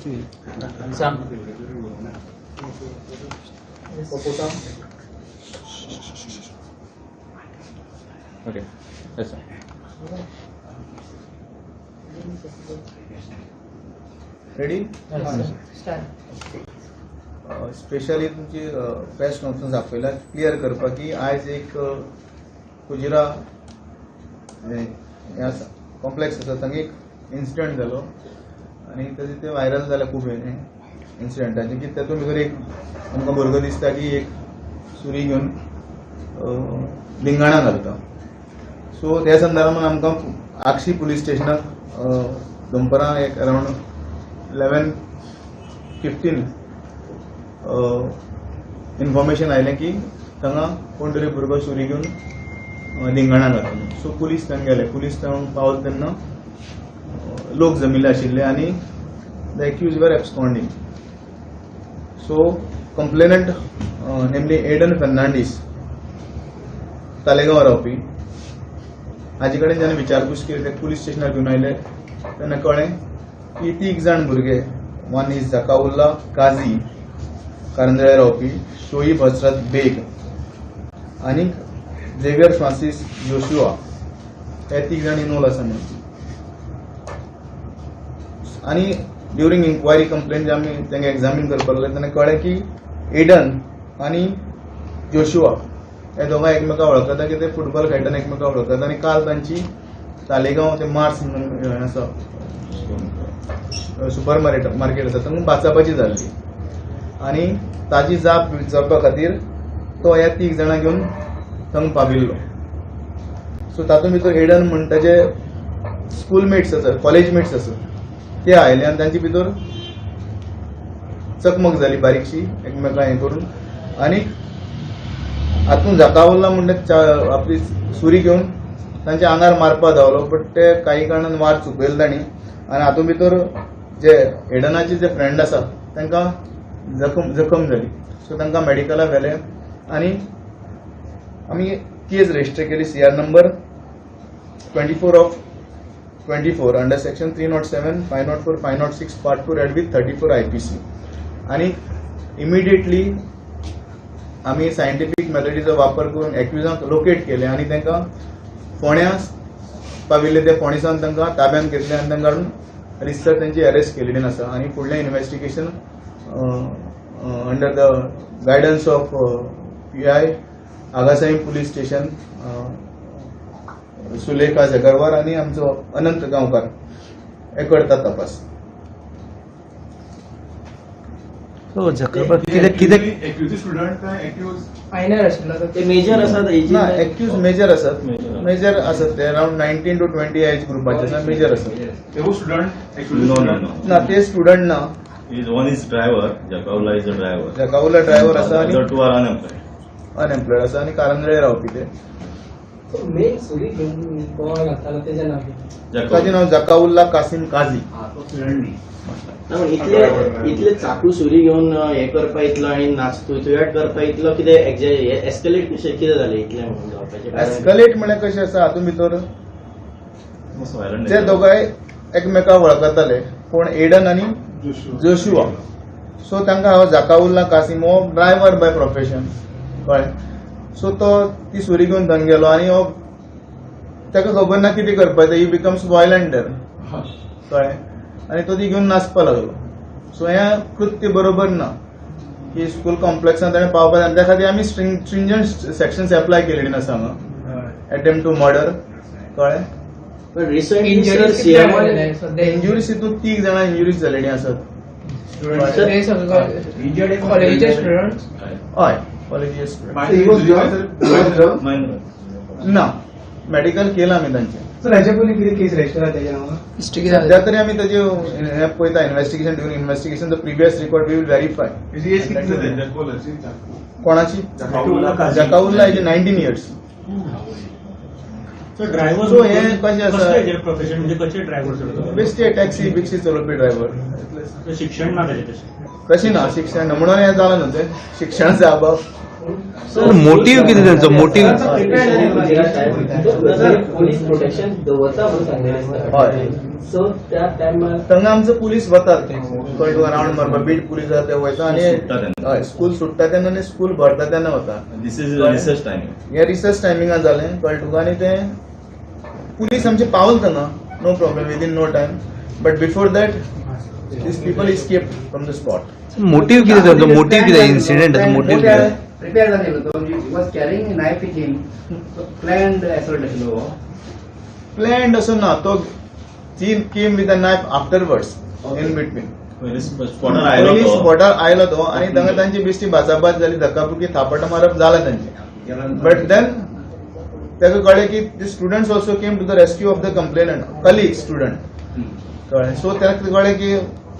सांग okay yes ready start specially तुमची press conference आपयला क्लियर करपाक की आयज एक कुजिरा हें हें आसा कॉम्प्लेक्स आसा थंय एक इन्सिडंट जालो आनी ताजे ते व्हायरल जाल्या खूब हें इन्सिडंटाचे की तातूंत भितर एक आमकां भुरगो दिसता की एक सुरी घेवन लिंगाणा घालता सो त्या संदर्भान आमकां आक्षी पुलीस स्टेशनाक दनपरां एक अरावंड इलेवन फिफ्टीन इन्फॉर्मेशन आयलें की थंगा कोण तरी भुरगो सुरी घेवन लिंगाणा घातलो सो पुलीस थंय गेले. पुलीस थंय पावले तेन्ना लोक जमिल्ले आशिल्ले आनी the accused were absconding so complainant namely Aiden Fernandes Taleigao रावपी हाजे कडेन जेन्ना विचारपूस केली ते पुलीस स्टेशनार घेवन आयले तेन्ना कळ्ळें की तीग जाण भुरगे वन इज जकाउल्ला काझी कारंदळे रावपी शोईब हसरत बेग आनी झेवियर फ्रांसीस जोशुआ हे तीग जाण इनवॉल्व आसा म्हणून आनी ड्युरींग इन्क्वायरी कंप्लेन जे आमी तांकां एग्जामीन करपाक लागले तेन्ना कळ्ळें की एडन आनी जोशुआ हे दोगांय एकमेका वळखता की ते फुटबॉल खेळटना एकमेका वळखता आनी काल तांची तालेगांव ते मार्स म्हणून आसा सुपर मार्केट मार्केट आसा थंय वाचपाची जाल्ली आनी ताजी जाप विचारपा खातीर तो ह्या तीग जाणां घेवन थंग पाविल्लो. सो तातूंत भितर एडन म्हणटा जे स्कूलमेट्स आसात कॉलेज मेट्स आसात ते आयले आनी तांचे भितर चकमक जाली बारीकशी एकमेकां हें करून. आनी हातूंत जाता म्हणटा चा- आपली सुरी घेवन तांच्या आंगार मारपा धांवलो बट ते काही कारणान वार चुकयलो तांणी आनी हातूंत भितर जे एडनाचे जे फ्रेंड आसा तांकां जखम जखम जाली सो तांकां मॅडिकला व्हेले आनी आमी केस रजिस्टर केली C R number twenty four of twenty four under section three not seven five not four five not six part two read with thirty four I P C आनी immediately आमी scientific मेथडीचो वापर करून एक्युजांक locate केले आनी तांकां फोण्या पाविल्ले ते फोणेसान तांकां ताब्यात घेतले आनी तांकां रिस्टर तांची अरेस्ट केलेली आसा आनी फुडलें investigation under the guidance of P I Agassaim police station Sulekha Jagarwar आनी आमचो अनंत गांवकार हे करतात तपास. हो झकरबर्ग कितें कितें फायनल आशिल्लो तो ते मेजर आसात ना एक्यूज मेजर आसात मेजर आसात ते around nineteen to twenty age ग्रुपाचे आसा मेजर आसात. ना ते स्टुडंट ना. Is one is driver, Jakaula is a driver. Zakaullah driver आसा आनी two are unemployed. अनएम्प्लॉयड आसा आनी कारंजळे रावपी ते तेजें नांव जकाउल्ला कासिम काझी. इतले इतले चाकू सुरी घेवन अ, हे करपा इतलो आनी नाचतुयाट करपा इतलो कितें एस्केलेट कशें कितें जालें इतलें म्हणून जावपाचें? एस्कलेट म्हळ्यार कशें आसा हातूंत भितर ते. दोगांय एकमेकाक वळखताले कोण एडन आनी जोशुआ. सो तांकां हांव जाकाउल्ला कासिम हो ड्रायव्हर बाय प्रोफेशन कळ्ळें सो तो ती सुरी घेवन थंय गेलो आनी हो ताका खबर ना कितें करपाचें ही बिकम्स वायलंट देर कळ्ळें आनी तो ती घेवन नाचपा लागलो. सो हें कृत्य बरोबर ना की स्कूल कॉम्प्लेक्सान ताणें पावपाक जाय त्या खातीर आमी स्ट्रिंजंट सेक्शन्स एप्लाय केलेली आसा हांगा अटेम्प्ट टू मर्डर कळ्ळें इंजुरीज हितून तीग जाणां इंजुरीज जालेली आसात हय. कॉलेजीस. ना मेडिकल केला आमी तांचे सर हाच्या पयलीं कितें केस रजिस्टर नांवार तरी आमी ताजे हे पळयता investigation during investigation the previous record we will verify कोणाची? जकाउल्ला जकाउल्ला हेजे नायन्टीन इयर्स ड्रायव्हर सो हे कशें आसा प्रोफेशन म्हणजे कशे ड्रायव्हर बेश्टे टॅक्सी बिक्सी चलोवपी ड्रायव्हर शिक्षण ना त्याचे तशी ना? शिक्षण. म्हणून हें जालें न्हू तें? शिक्षणाचे अभाव सर मोटिव्ह किती त्यांचा? मोटिव्ह पोलीस प्रोटेक्शन दवरता म्हणून सांगलेलें हय. आसता सो त्या टायमार थंगा आमचे पुलीस वतात. कळ्ळ तुका रावंड मारपाक बीट पुलीस आसा ते वयता सुट्टा आनी तेन्ना. हय स्कूल सुट्टा तेन्ना आनी स्कूल भरता तेन्ना वता This is research timing. हे रिसर्च टायमिंगान जालें कळ्ळ तुका आनी ते पुलीस आमचे पावल Thanga no. Problem within no time but before that these people escape from the spot motive किती त्यांचा? मोटिव्ह किती इन्सिडेंट मोटिव्ह किती प्रिपेअर झालेलो तो was carrying knife with him planned assault आशिल्लो हो. प्लॅन्ड असो ना तो ती came with a knife afterwards in between पयलीं स्पॉटार आयलो तो. स्पॉटार आयलो तो आनी थंगा तांची बेश्टी भाचाभाच जाली धक्काबुकी थापट मारप जालें तांचें बट देन ताका कळ्ळें की the students also came to the rescue of the complainant colleague student कळ्ळें सो ताका कळ्ळें की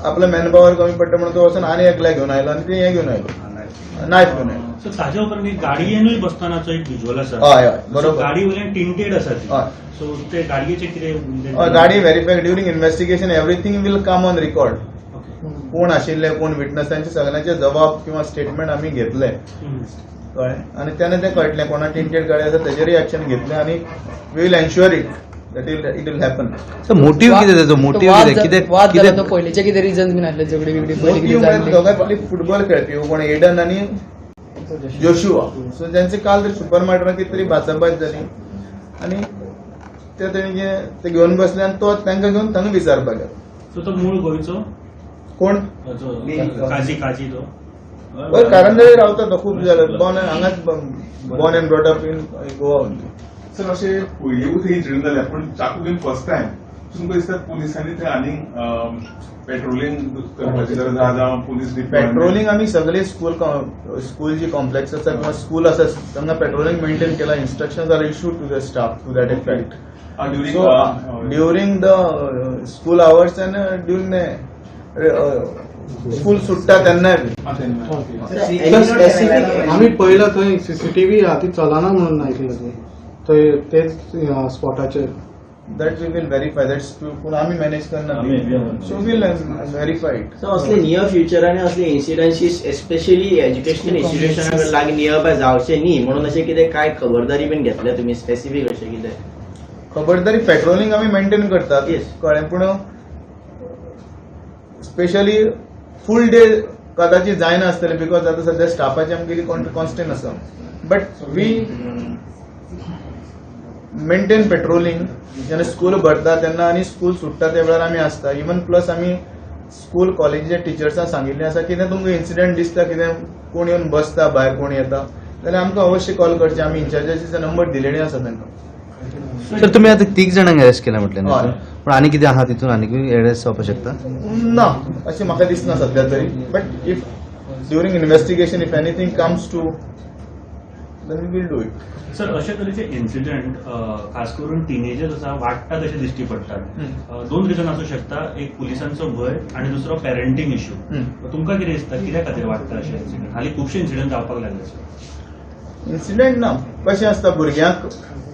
आपलं मॅन पॉवर कमी पडटा म्हणून तो वचून आनी एकल्या घेवन आयलो आनी ते हें घेवन आयलो. नायफ घेवन आयलो. सो ताज्या उपरांत एक गाडयेनूय बसतानाचो एक विज्युअल आसा हय बरोबर. गाडी वयल्यान टिंटेड आसा ती. हय. सो ते गाडयेचे कितें म्हणजे- हय, गाडी verify during investigation everything will come on record. कोण आशिल्ले कोण विटनस तांचे सगळ्यांचे जबाब किंवा स्टेटमेंट आमी घेतले. कळ्ळें आनी तेन्ना तें कळटलें कोणा टिंटेड गाडी आसा तेजेरय एक्शन घेतलें आनी we will ensure it that it it will happen sir motive किती मोटिव्ह वाद किती किती किती पयलींचे कितें रिझन बीन आसले झगडी बिगडी फुटबॉल खेळपी कोण एडन आनी जोशुआ सो त्यांचे काल तरी सुपर मार्केटात कितें तरी भाचाभाच जाली आनी ते तेणें ते घेवन बसले आनी तो तांकां घेवन थंगा विचारपाक गेलो सो तो मूळ गोंयचो कोण? काजी काजी तो. हय कारंजळे रावता तो खूब जाले बॉर्न हांगाच born and brought up in Goa sir अशें पयलींच थंय इन्सिडंट जाल्या पूण चाकू घेवन फर्स्ट टायम तुमकां दिसता पुलिसांनी थंय आनीक पेट्रोलिंग करपाची गरज जावं पुलीस पेट्रोलिंग आमी सगळे स्कूल स्कूल जी कॉम्प्लेक्स आसा किंवा स्कूल आसा तांकां पेट्रोलिंग मेंटेन केला. Instructions are issued to the staff to that effect during hours and uh, during the uh, school सुट्टा तेन्नाय बी. आम्ही पहिलं थंय सीसीटीव्ही हा ती चलना म्हणून ऐकलं ते. थंय तेच स्पॉटाचेर that we will verify that's पूण आमी मॅनेज करना so will verify it so असले नियर फ्युचरांनी असले इन्सिडन्सीस एस्पेशली एज्युकेशनल इन्स्टिट्युशना लागीं नियरबाय जावचे न्ही म्हणून अशें कितें काय खबरदारी बीन घेतल्या तुमी स्पेसिफीक अशें कितें खबरदारी पेट्रोलिंग आमी मेंटेन करतात. Yes. कळ्ळें पूण स्पेशली फूल डे कदाचित जायना आसतलें बिकॉज आतां सद्या स्टाफाची आमगेली कॉन्स्टंट आसा बट वी मेंटेन पेट्रोलिंग जेन्ना स्कूल भरता तेन्ना आनी स्कूल सुट्टा त्या वेळार आमी आसता इवन प्लस आमी स्कूल कॉलेजीच्या टिचर्सांक सांगिल्लें आसा कितें तुमकां इन्सिडेंट दिसता कितें कोण येवन बसता भायर कोण येता? जाल्यार आमकां अवश्य कॉल करचें. आमी इन्चार्जाचे नंबर दिलेले आसा तांकां सर तुम्ही आता तीग जाणांक अरेस्ट केला म्हटलं पण आनी कितें आहा तितून आनी अरेस्ट जावपाक शकता? ना अशें म्हाका दिसना सध्या तरी. But if during investigation if anything comes to then we will do it sir अशे तरेचे इन्सिडेंट खास करून टिनेजर्स आसा वाडटात अशे दिश्टी पडटात अ, दोन रिजन आसूं शकता एक पुलिसांचो भय आनी दुसरो पेरंटींग इश्यू. तुमकां कितें दिसता कित्या खातीर वाडटा अशे इन्सिडेंट हालीं खुबशे इन्सिडेंट जावपाक लागले इन्सिडेंट ना. कशें आसता भुरग्यांक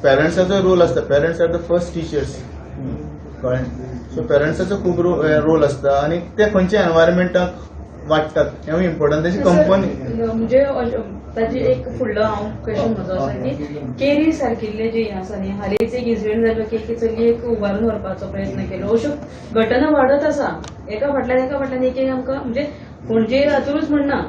पेरंट्साचो रोल आसता parents are the first teachers कळ्ळें? सो पेरंट्साचो खूब रोल आसता आनी ते खंयच्या एनवायरमेंटाक वाडटात हें इम्पॉर्टंट तेजी कंपनी म्हणजे ताजी एक फुडलो हांव क्वेश्चन म्हजो आसा की केरी सारकिल्ले जे हें आसा न्ही हालींच एक इन्सिडेंट जालो की एके चलयेक उबारून व्हरपाचो प्रयत्न केलो. अश्यो घटना वाडत आसा एका फाटल्यान एका फाटल्यान एक एक आमकां म्हणजे पणजे हातूनच म्हणना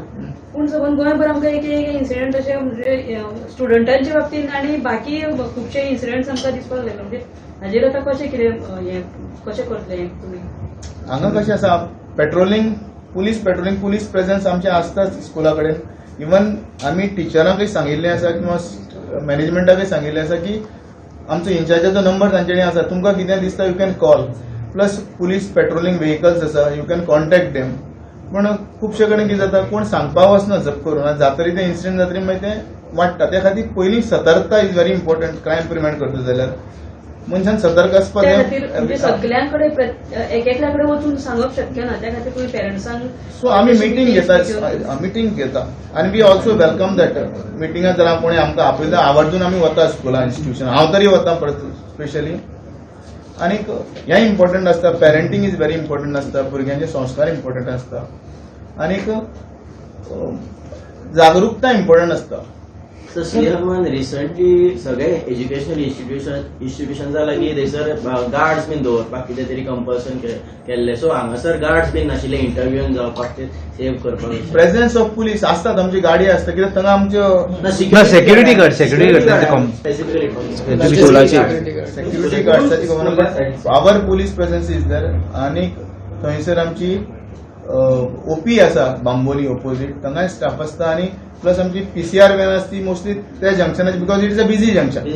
पूण सबंद गोंयभर आमकां एक एक इन्सिडेंट अशे म्हणजे स्टुडंटांच्या बाबतींत आनी बाकी खुबशे इन्सिडेंट्स आमकां दिसपाक लागले. म्हणजे हाजेर आतां कशें कितें हें कशें करतले तुमी हांगा कशें आसा? Patrolling police patrolling police presence आमचे आसताच स्कुला कडेन इवन आमी टिचरांकय सांगिल्लें आसा किंवा मॅनेजमेंटाकय सांगिल्लें आसा की आमचो इन्चार्जाचो नंबर तांचे आसा तुमकां कितें दिसता? You can call plus police patrolling vehicles आसा यू कॅन कॉन्टॅक्ट देम पूण खुबशे कडेन कितें जाता कोण सांगपा वचना जप करून. जातरी ते इन्सिडेंट जातरी मागीर ते वाडटा त्या खातीर पयलीं सतर्कता is very important crime prevent करता जाल्यार मनशान सतर्क आसपाक त्या जाय. खातीर म्हणजे सगळ्यांकडे एक एकल्याकडे वचून सांगप शक्य ना. त्या खातीर तुम्ही पेरंट्सांक सो आमी मिटींग घेता मिटींग घेता आनी वी ऑल्सो वेलकम दॅट मिटिंगात जर कोणी आमकां आपयता आवर्जून आमी वता स्कुला इन्स्टिट्यूशन हांव तरी वता स्पेशली आनीक हें इम्पॉर्टंट आसता पेरंटींग इज व्हेरी इम्पॉर्टंट आसता भुरग्यांचे संस्कार इम्पॉर्टंट आसता आनीक जागरूकता इम्पॉर्टंट आसता सर सीएमान रिसंटली सगळे एज्युकेशनल इन्स्टिट्यूशन इन्स्टिट्यूशनचा लागीं थंयसर गार्ड्स बीन दवरपाक कितें तरी कंपल्सन केल्ले सो हांगासर गार्ड्स बीन नाशिल्ले इंटरव्यून जावपाक ते सेव करपाक प्रेझेन्स ऑफ पुलीस आसतात आमची गाडी आसता कित्याक थंय आमच्यो स्पेसिफिकली स्कुलाचे सेक्युरिटी खबर ना but our police presence is there आनीक थंयसर आमची ओपी आसा बांबोली ओपोजीट थंगाय स्टाफ आसता आनी प्लस आमची पीसीआर वॅन आसता ती मोस्टली त्या जंक्शनाची because it is a busy junction